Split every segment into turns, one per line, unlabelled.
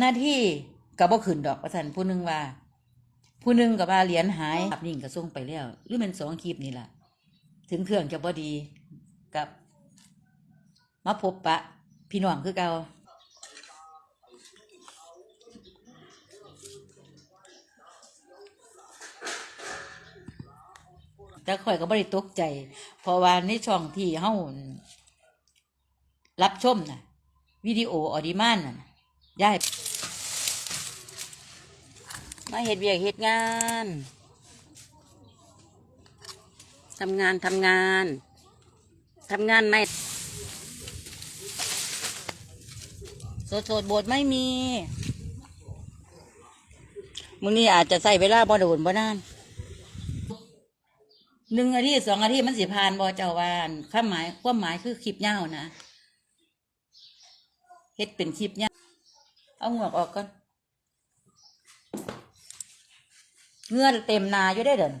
หน้าที่ก็บ่ขึ้นดอกว่าซั่นผู้หนึงว่า ผู้หนึงก็ว่าเหรียญหายภาพนิ่งก็ส่งไปแล้ว หรือมันสองคลิปนี่ล่ะ ถึงเครื่องจะบ่ดีกับมาพบปะ พี่น้องคือเก่าแต่ข่อยก็บ่ได้ตกใจ เพราะว่าในช่องที่เฮารับชมน่ะ วิดีโอออดิมานน่ะยาย มาเฮ็ดเวียกเฮ็ดงานทำงานทำงานทำงานไม่โสดโสดบทไม่มีมื้อนี้อาจจะใส่เวลาบ่โดนบ่นานหนึ่งอาทิตย์สองอาทิตย์มันสิผ่านบ่เจ้าวานความหมายความหมายคือคลิปยานะเฮ็ดเป็นคลิปยาเอาหัวกออกก่อน เงื่อนเต็มนาอยู่ได้เดิน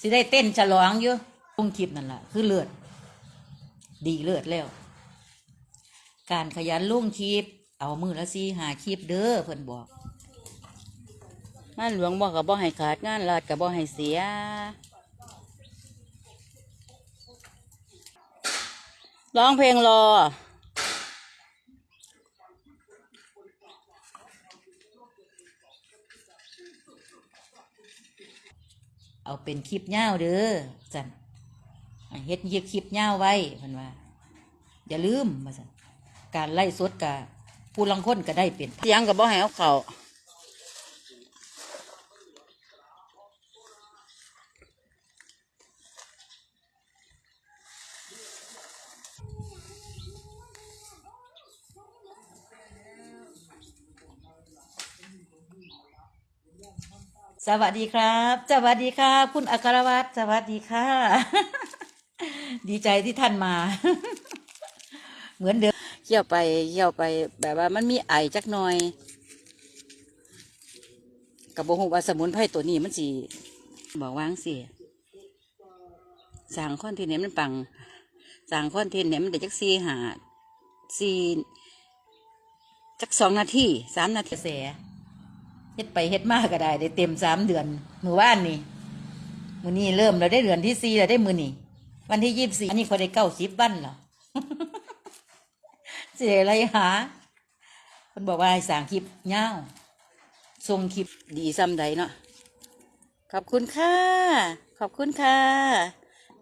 สิได้เต้นฉลองอยู่ลงคลิปนั่นแหละคือเลือด ดีเลือดแล้ว การขยันลงคลิป เอามือละสีหาคลิปเด้อเพิ่นบอกงานหลวงบอกกับบ่ให้ขาดงานลาดกับบ่ให้เสียร้องเพลงรอ เอาเป็นคลิปเงาเด้อจันเฮ็ดเย็บคลิปเงาไว้เพิ่นว่า อย่าลืมมาสันการไล่สดกับผู้ลังคนก็ได้เป็นเสียงกับบ่ให้เอาเขา สวัสดีครับ สวัสดีค่ะ คุณอัครวัตรสวัสดีค่ะ ดีใจที่ท่านมา เหมือนเดิมเขี่ยวไปเขี่ยวไป แบบว่ามันมีไอจักหน่อย กับโบงว่าสมุนไพรตัวนี้มันสีบอกว่างสิสั่งคอนเทนต์เนี่ยมันปังสั่งคอนเทนต์เนี่ยมันได้จักซีหาซีจักสองนาทีสามนาทีเสีย เฮ็ดไปเฮ็ดมากก็ได้ ได้เต็มสามเดือนมือว่านนี่มือนี้เริ่มเราได้เดือนที่สี่เราได้มือนี่วันที่ยี่สิบสี่อันนี้เขาได้เก้าสิบวันเหรอเสียอะไรหาคนบอกว่าสั่งคลิปเงาวส่งคลิปดีซ้ำใดเนาะขอบคุณค่ะ ขอบคุณค่ะ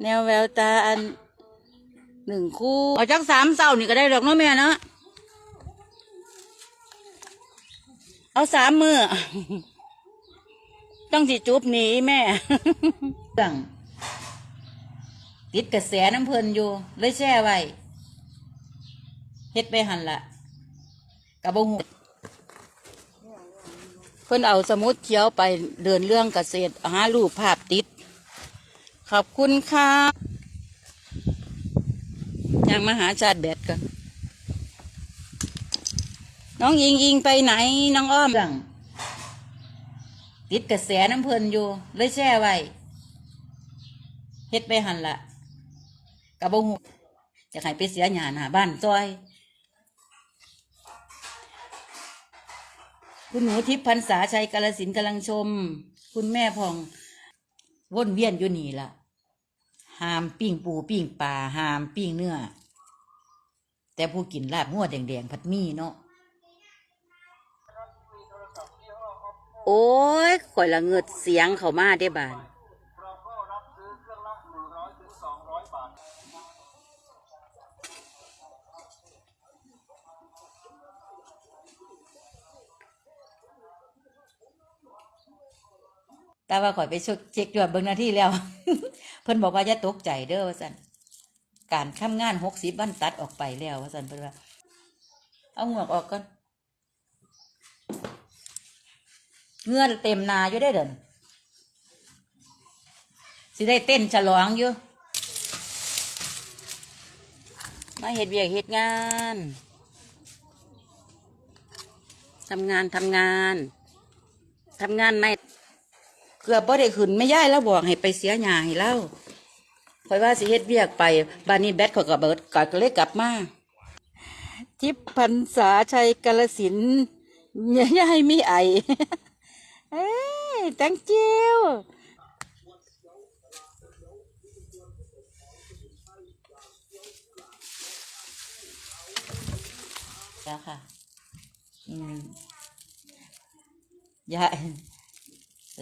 แนวแววตาอันหนึ่งคู่เอาจักสามเศร้านี่ก็ได้ดอกเนาะแม่เนาะ เอาสามมือ ต้องสิจุบหนีแม่เรื่งติดกระแสน้ำเพลินอยู่ เลยแช่ไว้เฮ็ดไปหันละกับบงหูเพิ่นเอาสมุดเขียวไปเดินเรื่องเกษตรหารูปภาพติด ขอบคุณค่ะยังมาหาชาติแบดกัน น้องยิงยิงไปไหนน้องอ้อมติดกระแสน้ำเพลินอยู่เลยแช่ไว้เฮ็ดไปหันละกับบงจะให้ไปเสียหยาหน้าบ้านซอย คุณหนูทิพย์พันษาชัยกาลสินกำลังชม คุณแม่พองว่นเวียนอยู่นี่ละหามปิ้งปูปิ้งปลาหามปิ้งเนื้อ แต่ผู้กินลาบงัวแดงๆ ผัดหมี่เนาะ โอ้ยข่อยละเงิดเสียงเขามาได้บานแต่ว่าข่อยไปเช็คเช็คยอดเบิ่งหน้าที่แล้ว เพิ่นบอกว่าอย่าตกใจเด้อว่าซั่นการทำงานหกสิบวันตัดออกไปแล้วว่าซั่นเพิ่นว่า เอาหมวกออกก่อน เงื่อนเต็มนาอยู่ได้เดินสิได้เต้นฉลองอยู่ มาเฮ็ดเวียกเฮ็ดงานทำงานทำงานทำงานไม่เกือบบ่ได้ขึ้นไม่ย่ายแล้วบอกให้ไปเสียหยาให้เล่าคอยว่าสิเฮ็ดเวียกไปบ้านนี้แบตเขาก็เบิร์ดก็เลยกลับมาทิพพันษาชัยกาลสินย่าให้มีไอ เอ้ย thank you แล้วค่ะ อืมยาย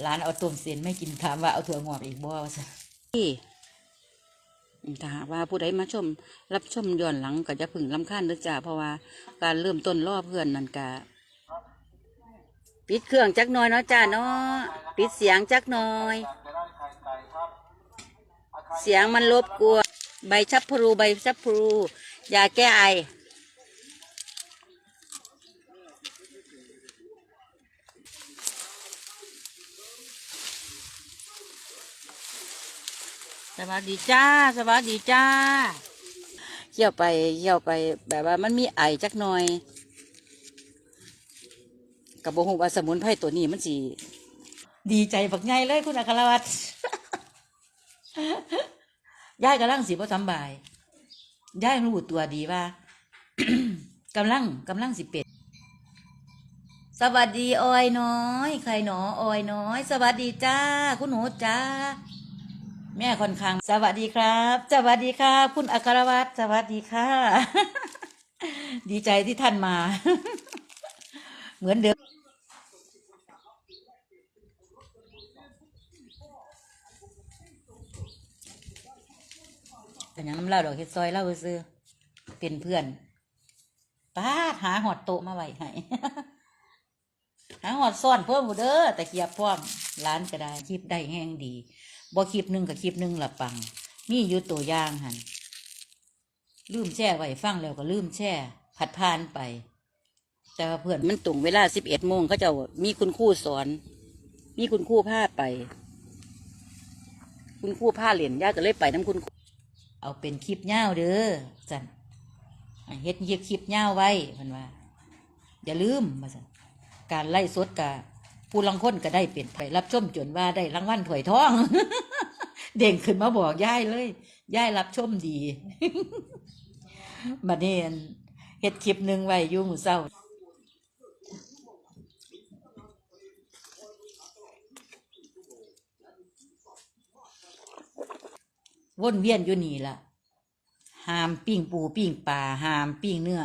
ร้านเอาต้มเสียนไม่กินถามว่าเอาถั่วงอกอีกบ่ว่าซะที่ถ้าหากว่าผู้ใดมาชม รับชมย้อนหลังก็จะพึงลำคาญเด้อจ้าเพราะว่าการเริ่มต้นล่อเพื่อนนั่นกะ ปิดเครื่องจักหน่อยเนาะจ้าเนาะปิดเสียงจักหน่อย เสียงมันรบกวนใบชับพลูใบชับพลูยาแก้ไอสวัสดีจ้า สวัสดีจ้าเขี่ยวไปเขี่ยวไปแบบว่ามันมีไอจักหน่อย กับบงว่าสมุนไพรตัวนี้มันสีดีใจบักไงเลยคุณอัครวัตรยายกำลังสีบ่สำบายยายรู้ตัวดีว่ากำลังกำลังสิเป็ดสวัสดีออยน้อย ใครหนอออยน้อย สวัสดีจ้า คุณหนูจ้า แม่ค่อนข้าง สวัสดีครับ สวัสดีครับคุณอัครวัตรสวัสดีค่ะ ดีใจที่ท่านมา เหมือนเดิมเป็นยังน้ำเล่าดอกเฮ็ดซอยเล่าซื้อเป็นเพื่อนป้าดหาหอดโตมาไว้ให้หาหอดซ่อนเพิ่มบ่เด้อแต่เกียบพร้อมร้านก็ได้คลิปได้แห้งดีบ่คลิปหนึ่งกับคลิปหนึ่งละปังมีอยู่ตัวอย่างหันลืมแช่ไว้ฟังแล้วก็ลืมแช่ผัดพานไป แต่ว่าเพื่อนมันตรงเวลาสิบเอ็ดโมงเขาเจะมีคุณครูสอน มีคุณครูพาไป คุณครูพาเหรียญย่าก็เลยไปน้ำคุณครูเอาเป็นคลิปเง่าวเด้อจันให้เฮ็ดเย็บคลิปเง่าวไว้มันว่า อย่าลืมมาสันการไล่สดกะผู้ลังคนก็ได้เปลี่ยนไปรับชมจนว่าได้รางวัลถวยทอง เด่งขึ้นมาบอกย่ายเลยย่ายรับชมดีมาเนียนเฮ็ดคลิปหนึ่งไว้อยู่หมู่เศร้า วนเวียนอยู่นี่ล่ะหามปิ้งปูปิ้งปลาหามปิ้งเนื้อ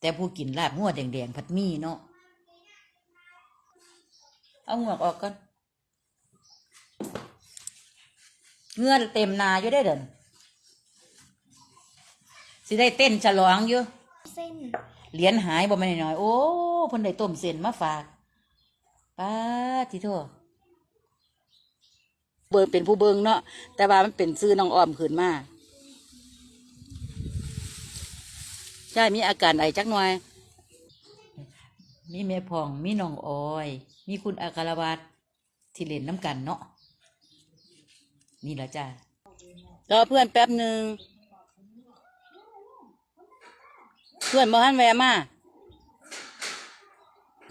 แต่ผู้กินลาบงัวแดงๆผัดหมี่เนาะเอาหงวกออกก่อนเงื่อนเต็มนาอยู่ได้อเดินสิได้เต้นฉลองอยู่
เส้น
เหรียญหายบ่แม่นน้อยๆโอ้เพิ่นได้ต้มเส้นมาฝากป้าทิโท เบิ่งเป็นผู้เบิ่งเนาะแต่ว่ามันเป็นซื้อน้องอ้อมขึ้นมาใช่มีอาการไอจักหน่อย มีแม่พอง มีน้องออย มีคุณอาคารวัตรที่เล่นน้ำกันเนาะนี่ละจ้ารอเพื่อนแป๊บหนึ่งเพื่อนบ่ฮันแวะมา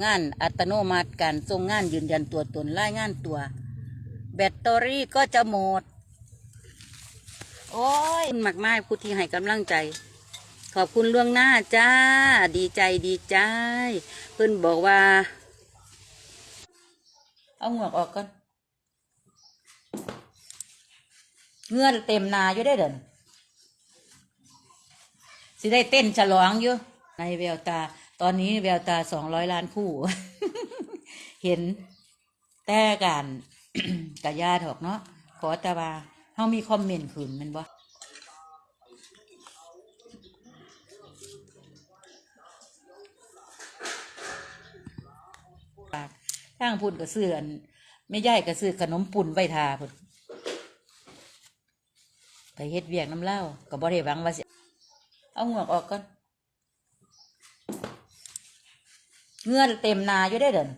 งานอัตโนมัติการส่งงานยืนยันตัวตนรายงานตัวแบตเตอรี่ก็จะหมด โอ้ยคุณมากมากผู้ที่ให้กำลังใจ ขอบคุณล่วงหน้าจ้า ดีใจดีใจ เพื่อนบอกว่า เอาหงวกออกก่อน เงื่อนเต็มนาอยู่ได้เดินสิได้เต้นฉลองอยู่ ในแววตา ตอนนี้แววตาสองร้อยล้านคู่ เห็นแต่การ กะยาถอกเนาะขอแต่ว่าเฮามีคอมเมนต์ขืนมันบ่ทางพุ่นก็ซื้ออันไม่ย่ายก็ซื้อขนมปุ่นไว้ทาพุ่นไปเฮ็ดเวียกน้ำเหล้าก็บ่ได้หวังว่าสิเอาหงวกออกก่อนเงื่อนเต็มนาอยู่ได้เดิน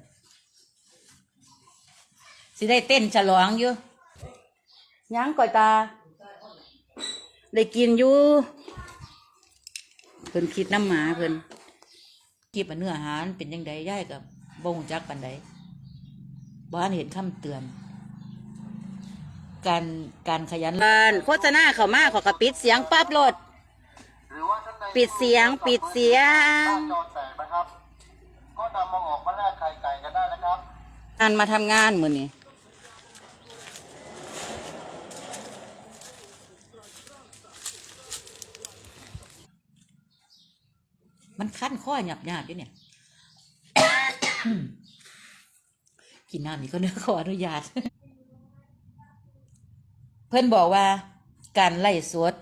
สิได้เต้นฉลองอยู่ยังก่อยตา ได้กินอยู่เพิ่นคิดน้ำหมาเพิ่นคิดว่าเนื้ออาหารเป็นยังไงย่ายกับบ่งจักปันใดบ้านเห็นคำเตือน การการขยันบ้านโฆษณาเข้ามาขอกระปิดเสียงปั๊บโลด
หรือว่าท่านใด
ปิดเสียงปิดเสียง
ถ้าจอแตกนะครับก็นำมาออกมาแลกไข่ไก่กันได้นะครับ
งานมาทำงานมือนี่ มันคั้นข้อหยาบหยาบด้วยเนี่ย กินน้ำนี่ก็เนื้อขออนุญาต เพื่อนบอกว่าการไล่สวด